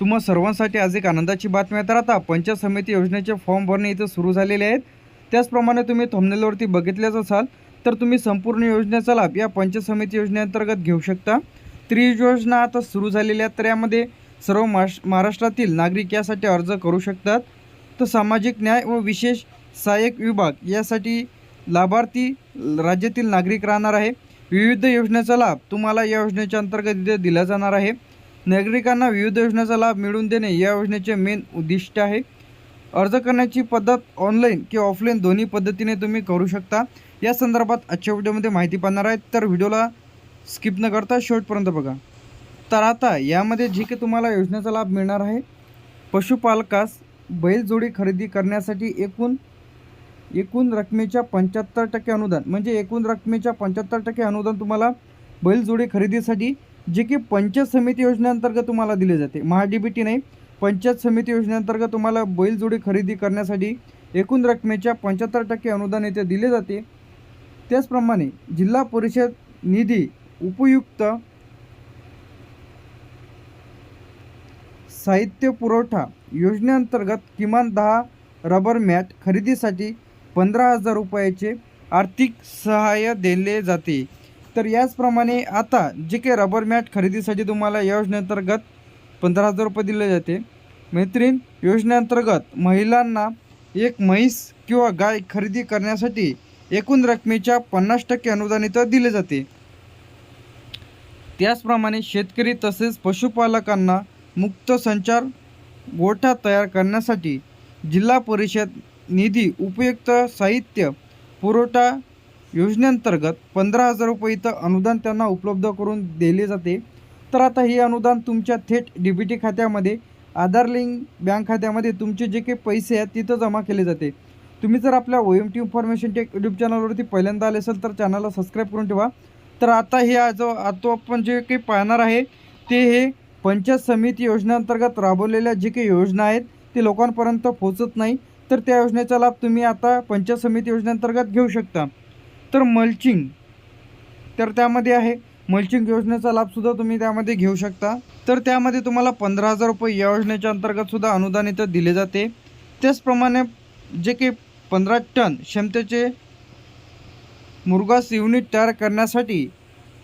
तुम्हा सर्वांसाठी आज एक आनंदाची बातमी आहे. तर आता पंचायत समिती योजनेचे फॉर्म भरणे इथं सुरू झालेले आहेत. त्याचप्रमाणे तुम्ही थंबनेलवरती बघितल्याच असाल तर तुम्ही संपूर्ण योजनेचा लाभ या पंचायत समिती योजनेअंतर्गत घेऊ शकता. त्रिज योजना आता सुरू झालेल्या तर यामध्ये सर्व महाराष्ट्रातील नागरिक यासाठी अर्ज करू शकतात. तर सामाजिक न्याय व विशेष सहाय्यक विभाग यासाठी लाभार्थी राज्यातील नागरिक राहणार आहे. विविध योजनेचा लाभ तुम्हाला या योजनेच्या अंतर्गत इथे दिला जाणार आहे. नागरिकांना विविध योजनेचा लाभ मिळवून देणे या योजनेचे मेन उद्दिष्ट आहे. अर्ज करण्याची पद्धत ऑनलाईन किंवा ऑफलाईन दोन्ही पद्धतीने तुम्ही करू शकता. या संदर्भात आजच्या व्हिडिओमध्ये माहिती पाहणार आहेत तर व्हिडिओला स्किप न करता शेवटपर्यंत बघा. तर आता यामध्ये जे काही तुम्हाला योजनेचा लाभ मिळणार आहे पशुपालकास बैलजोडी खरेदी करण्यासाठी एकूण एकूण रकमेच्या पंच्याहत्तर टक्के अनुदान म्हणजे एकूण रकमेच्या पंच्याहत्तर टक्के अनुदान तुम्हाला बैलजोडी खरेदीसाठी जे की पंचायत समिती योजनेअंतर्गत तुम्हाला दिले जाते. महाडीबीटी नाही पंचायत समिती योजनेअंतर्गत तुम्हाला बैलजोडी खरेदी करण्यासाठी एकूण रकमेच्या पंच्याहत्तर टक्के अनुदान येथे दिले जाते. त्याचप्रमाणे जिल्हा परिषद निधी उपयुक्त साहित्य पुरवठा योजनेअंतर्गत किमान दहा रबर मॅट खरेदीसाठी पंधरा हजार रुपयाचे आर्थिक सहाय्य दिले जाते. तर याचप्रमाणे आता जे काही रबर मॅट खरेदीसाठी तुम्हाला या योजनेअंतर्गत पंधरा हजार रुपये दिले जाते. मैत्रीण योजनेअंतर्गत महिलांना एक म्हैस किंवा गाय खरेदी करण्यासाठी एकूण रकमेच्या पन्नास टक्के अनुदान इथं दिले जाते. त्याचप्रमाणे शेतकरी तसेच पशुपालकांना मुक्त संचार गोठा तयार करण्यासाठी जिल्हा परिषद निधी उपयुक्त साहित्य पुरवठा योजनेअंतर्गत पंधरा हजार रुपये इथं अनुदान त्यांना उपलब्ध करून दिले जाते. तर आता हे अनुदान तुमच्या थेट डी बी टी खात्यामध्ये आधार लिंक बँक खात्यामध्ये तुमचे जे काही पैसे आहेत तिथं जमा केले जाते. तुम्ही जर आपल्या O M T information tech YouTube चॅनलवरती पहिल्यांदा आले असेल तर चॅनलला सबस्क्राईब करून ठेवा. तर आता हे आज आता आपण जे काही पाहणार आहे ते हे पंचायत समिती योजनेअंतर्गत राबवलेल्या जे काही योजना आहेत ते लोकांपर्यंत पोहोचत नाही. तर त्या योजनेचा लाभ तुम्ही आता पंचायत समिती योजनेअंतर्गत घेऊ शकता. तर मल्चिंग तर त्यामध्ये आहे मल्चिंग योजनेचा लाभसुद्धा तुम्ही त्यामध्ये घेऊ शकता. तर त्यामध्ये तुम्हाला पंधरा हजार रुपये या योजनेच्या अंतर्गतसुद्धा अनुदान इथं दिले जाते. त्याचप्रमाणे जे काही पंधरा टन क्षमतेचे मुरगास युनिट तयार करण्यासाठी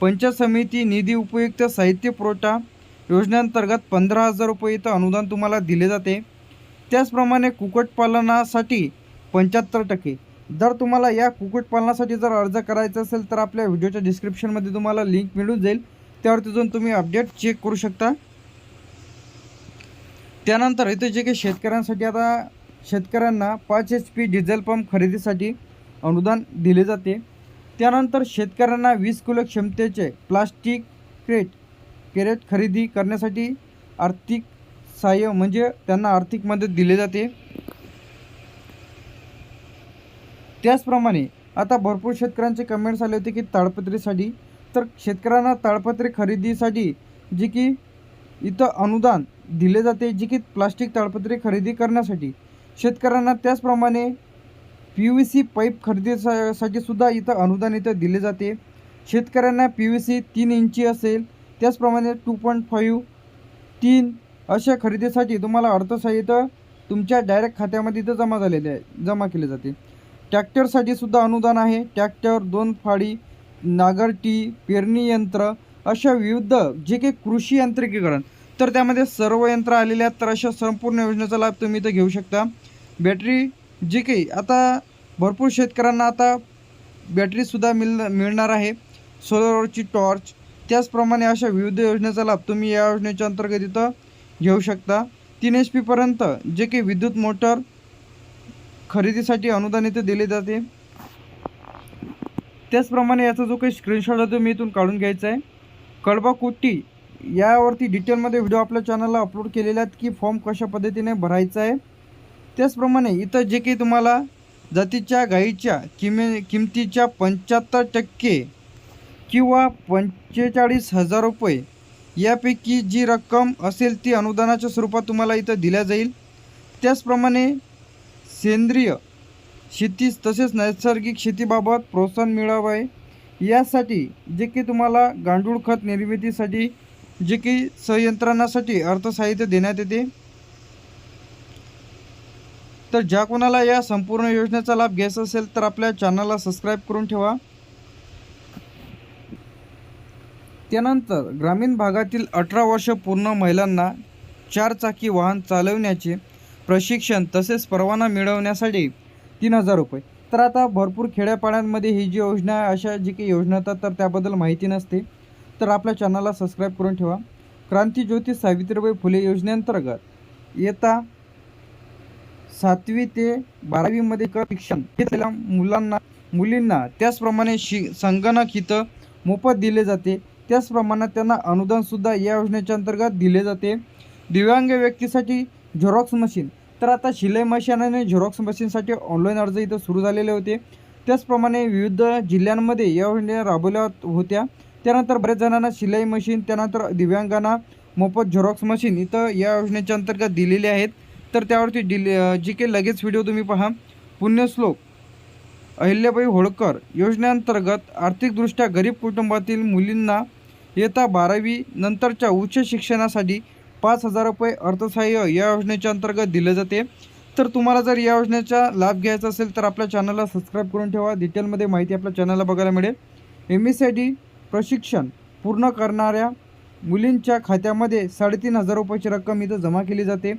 पंचायत समिती निधी उपयुक्त साहित्य पुरवठा योजनेअंतर्गत पंधरा हजार रुपये इथं अनुदान तुम्हाला दिले जाते. त्याचप्रमाणे कुक्कुटपालनासाठी पंच्याहत्तर टक्के. जर तुम्हाला या कुक्कुटपालनासाठी जर अर्ज करायचा असेल तर आपल्या व्हिडिओच्या डिस्क्रिप्शनमध्ये तुम्हाला लिंक मिळून जाईल. त्यावरती जाऊन तुम्ही अपडेट चेक करू शकता. त्यानंतर इथे जे काही शेतकऱ्यांसाठी आता शेतकऱ्यांना पाच एच पी डिझेल पंप खरेदीसाठी अनुदान दिले जाते. त्यानंतर शेतकऱ्यांना वीस किलो क्षमतेचे प्लास्टिक क्रेट कॅरेट खरेदी करण्यासाठी आर्थिक सहाय्य म्हणजे त्यांना आर्थिक मदत दिली जाते. त्याचप्रमाणे आता भरपूर शेतकऱ्यांचे कमेंट्स आले होते की ताडपत्रीसाठी. तर शेतकऱ्यांना ताडपत्री खरेदीसाठी जी की इथं अनुदान दिले जाते जी की प्लास्टिक ताडपत्री खरेदी करण्यासाठी. शेतकऱ्यांना त्याचप्रमाणे पी व्ही सी पाईप खरेदीसाठी सुद्धा इथं अनुदान इथं दिले जाते. शेतकऱ्यांना पी व्ही सी तीन इंची असेल त्याचप्रमाणे टू पॉईंट फाईव्ह तीन अशा खरेदीसाठी तुम्हाला अर्थसहाय्य तुमच्या डायरेक्ट खात्यामध्ये इथं जमा झालेले आहे जमा केले जाते. ट्रॅक्टरसाठी सुद्धा अनुदान आहे. ट्रॅक्टर दोन फाडी नागरटी पेरणी यंत्र अशा विविध जे काही कृषी यांत्रिकीकरण. तर त्यामध्ये सर्व यंत्र आलेले आहेत. तर अशा संपूर्ण योजनेचा लाभ तुम्ही इथं घेऊ शकता. बॅटरी जे काही आता भरपूर शेतकऱ्यांना आता बॅटरीसुद्धा मिळ मिळणार आहे. सोलरवरची टॉर्च त्याचप्रमाणे अशा विविध योजनेचा लाभ तुम्ही या योजनेच्या अंतर्गत इथं घेऊ शकता. तीन एच पीपर्यंत जे काही विद्युत मोटर खरेदीसाठी अनुदान इथे दिले जाते. त्याचप्रमाणे याचा जो काही स्क्रीनशॉट आहे तो मी इथून काढून घ्यायचा आहे. कळबा कुट्टी यावरती डिटेलमध्ये व्हिडिओ आपल्या चॅनलला अपलोड केलेले आहेत की फॉर्म कशा पद्धतीने भरायचा आहे. त्याचप्रमाणे इथं जे काही तुम्हाला जातीच्या गाईच्या किमे किमतीच्या पंच्याहत्तर टक्के किंवा पंचेचाळीस हजार रुपये यापैकी जी रक्कम असेल ती अनुदानाच्या स्वरूपात तुम्हाला इथं दिल्या जाईल. त्याचप्रमाणे सेंद्रिय शेती तसेच नैसर्गिक शेतीबाबत प्रोत्साहन मिळावं. आहे यासाठी जे की तुम्हाला गांडूळ खत निर्मितीसाठी जे की संयंत्रणासाठी अर्थसाहित्य देण्यात येते. तर ज्या कोणाला या संपूर्ण योजनेचा लाभ घ्यायचा असेल तर आपल्या चॅनलला सबस्क्राईब करून ठेवा. त्यानंतर ग्रामीण भागातील अठरा वर्ष पूर्ण महिलांना चारचाकी वाहन चालवण्याचे प्रशिक्षण तसेच परवाना मिळवण्यासाठी तीन हजार रुपये. तर आता भरपूर खेड्यापाड्यांमध्ये ही जी योजना आहे अशा जी काही योजना येतात तर त्याबद्दल माहिती नसते. तर आपल्या चॅनलला सबस्क्राईब करून ठेवा. क्रांतीज्योती सावित्रीबाई फुले योजनेअंतर्गत येता सातवी ते बारावीमध्ये शिक्षण घेतलेल्या मुलांना मुलींना त्याचप्रमाणे शि संगणक इथं मोफत दिले जाते. त्याचप्रमाणे त्यांना अनुदानसुद्धा या योजनेच्या अंतर्गत दिले जाते. दिव्यांग व्यक्तीसाठी झेरॉक्स मशीन तर आता शिलाई मशीन आणि झेरॉक्स मशीनसाठी ऑनलाईन अर्ज इथं सुरू झालेले होते. त्याचप्रमाणे विविध जिल्ह्यांमध्ये या योजना राबवल्या होत्या. त्यानंतर बरेच जणांना शिलाई मशीन त्यानंतर दिव्यांगांना मोफत झेरॉक्स मशीन इथं या योजनेच्या अंतर्गत दिलेली आहेत. तर त्यावरती डिले जी काही लगेच व्हिडिओ तुम्ही पहा. पुण्यश्लोक अहिल्याबाई होळकर योजनेअंतर्गत आर्थिकदृष्ट्या गरीब कुटुंबातील मुलींना येता बारावी नंतरच्या उच्च शिक्षणासाठी पाच हजार रुपये अर्थसहाय्य या योजनेच्या अंतर्गत दिले जाते. तर तुम्हाला जर या योजनेचा लाभ घ्यायचा असेल तर आपल्या चॅनलला सबस्क्राईब करून ठेवा. डिटेलमध्ये माहिती आपल्या चॅनलला बघायला मिळेल. एम एस आय डी प्रशिक्षण पूर्ण करणाऱ्या मुलींच्या खात्यामध्ये साडेतीन हजार रुपयाची रक्कम इथं जमा केली जाते.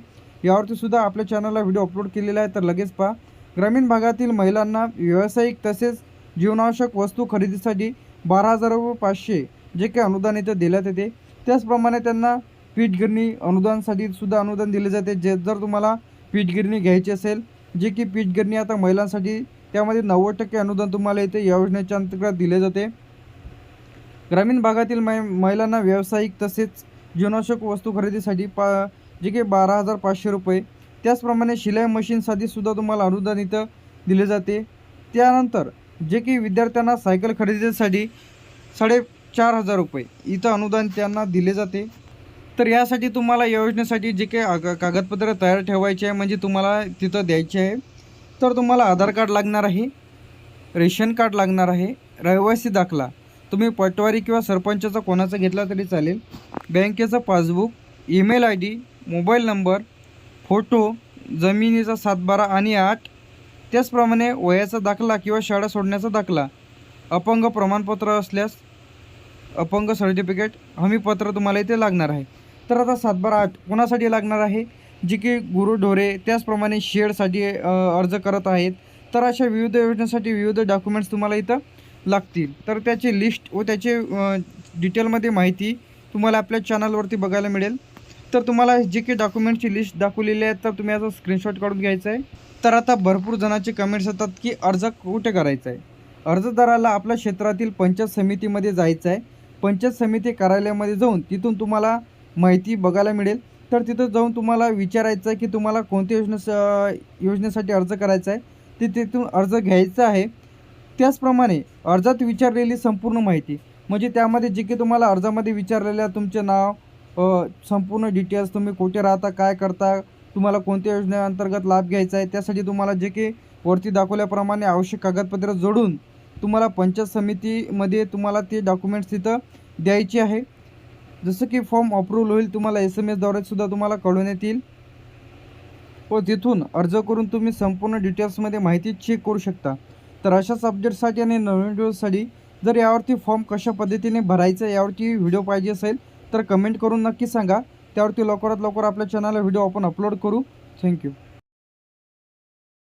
यावरती सुद्धा आपल्या चॅनलला व्हिडिओ अपलोड केलेला आहे तर लगेच पहा. ग्रामीण भागातील महिलांना व्यावसायिक तसेच जीवनावश्यक वस्तू खरेदीसाठी बारा हजार रुपये पाचशे जे काही अनुदान इथं देण्यात येते. त्याचप्रमाणे त्यांना पीठ गिरणी अनुदानसाठी सुद्धा अनुदान दिले जाते. जे जर तुम्हाला पीठ गिरणी घ्यायची असेल जे की पीठ गिरणी आता महिलांसाठी त्यामध्ये नव्वद टक्के अनुदान तुम्हाला येथे या योजनेच्या अंतर्गत दिले जाते. ग्रामीण भागातील मै महिलांना व्यावसायिक तसेच जीवनावश्यक वस्तू खरेदीसाठी पा जे की बारा हजार पाचशे रुपये त्याचप्रमाणे शिलाई मशीनसाठी सुद्धा तुम्हाला अनुदान इथं दिले जाते. त्यानंतर जे की विद्यार्थ्यांना सायकल खरेदीसाठी साडेचार हजार रुपये इथं अनुदान त्यांना दिले जाते. तर यासाठी तुम्हाला या योजनेसाठी जे काही आग कागदपत्र तयार ठेवायचे आहे म्हणजे तुम्हाला तिथं द्यायचे आहे. तर तुम्हाला आधार कार्ड लागणार आहे रेशन कार्ड लागणार आहे रहिवासी दाखला. तुम्ही पटवारी किंवा सरपंचाचा कोणाचा घेतला तरी चालेल. बँकेचं passbook email I D mobile number photo जमिनीचा सातबारा आणि आठ. त्याचप्रमाणे वयाचा दाखला किंवा शाळा सोडण्याचा दाखला. अपंग प्रमाणपत्र असल्यास अपंग सर्टिफिकेट हमीपत्र तुम्हाला इथे लागणार आहे. तर आता सातबारा आठ कोणासाठी लागणार आहे? जी की गुरुढोरे त्याचप्रमाणे शेडसाठी अर्ज करत आहेत. तर अशा विविध योजनेसाठी विविध डॉक्युमेंट्स तुम्हाला इथं लागतील. तर त्याची लिस्ट व त्याचे डिटेलमध्ये माहिती तुम्हाला आपल्या चॅनलवरती बघायला मिळेल. तर तुम्हाला जे काही डॉक्युमेंटची लिस्ट दाखवलेली आहे तर तुम्ही याचा स्क्रीनशॉट काढून घ्यायचा आहे. तर आता भरपूर जणांचे कमेंट्स येतात की अर्ज कुठे करायचा आहे? अर्जदाराला आपल्या क्षेत्रातील पंचायत समितीमध्ये जायचं आहे. पंचायत समिती कार्यालयामध्ये जाऊन तिथून तुम्हाला माहिती बघायला मिळेल. तर तिथं जाऊन तुम्हाला विचारायचं आहे की तुम्हाला कोणत्या योजनेस योजनेसाठी अर्ज करायचा आहे. ते तिथून अर्ज घ्यायचा आहे. त्याचप्रमाणे अर्जात विचारलेली संपूर्ण माहिती. म्हणजे त्यामध्ये जे की तुम्हाला अर्जामध्ये विचारलेल्या तुमचे नाव संपूर्ण डिटेल्स तुम्ही कुठे राहता काय करता तुम्हाला कोणत्या योजनेअंतर्गत लाभ घ्यायचा आहे त्यासाठी तुम्हाला जे काही वरती दाखवल्याप्रमाणे आवश्यक कागदपत्र जोडून तुम्हाला पंचायत समितीमध्ये तुम्हाला ते डॉक्युमेंट्स तिथं द्यायचे आहे. जसं की फॉर्म अप्रूव्हल होईल तुम्हाला एस एम एसद्वारे सुद्धा तुम्हाला कळून येतील. व तिथून अर्ज करून तुम्ही संपूर्ण डिटेल्समध्ये माहिती चेक करू शकता. तर अशाच अपडेटसाठी आणि नवीन व्हिडिओसाठी जर यावरती फॉर्म कशा पद्धतीने भरायचा यावरती व्हिडिओ पाहिजे असेल तर कमेंट करून नक्की सांगा. त्यावरती लवकरात लवकर आपल्या चॅनलला व्हिडिओ आपण अपलोड करू. थँक्यू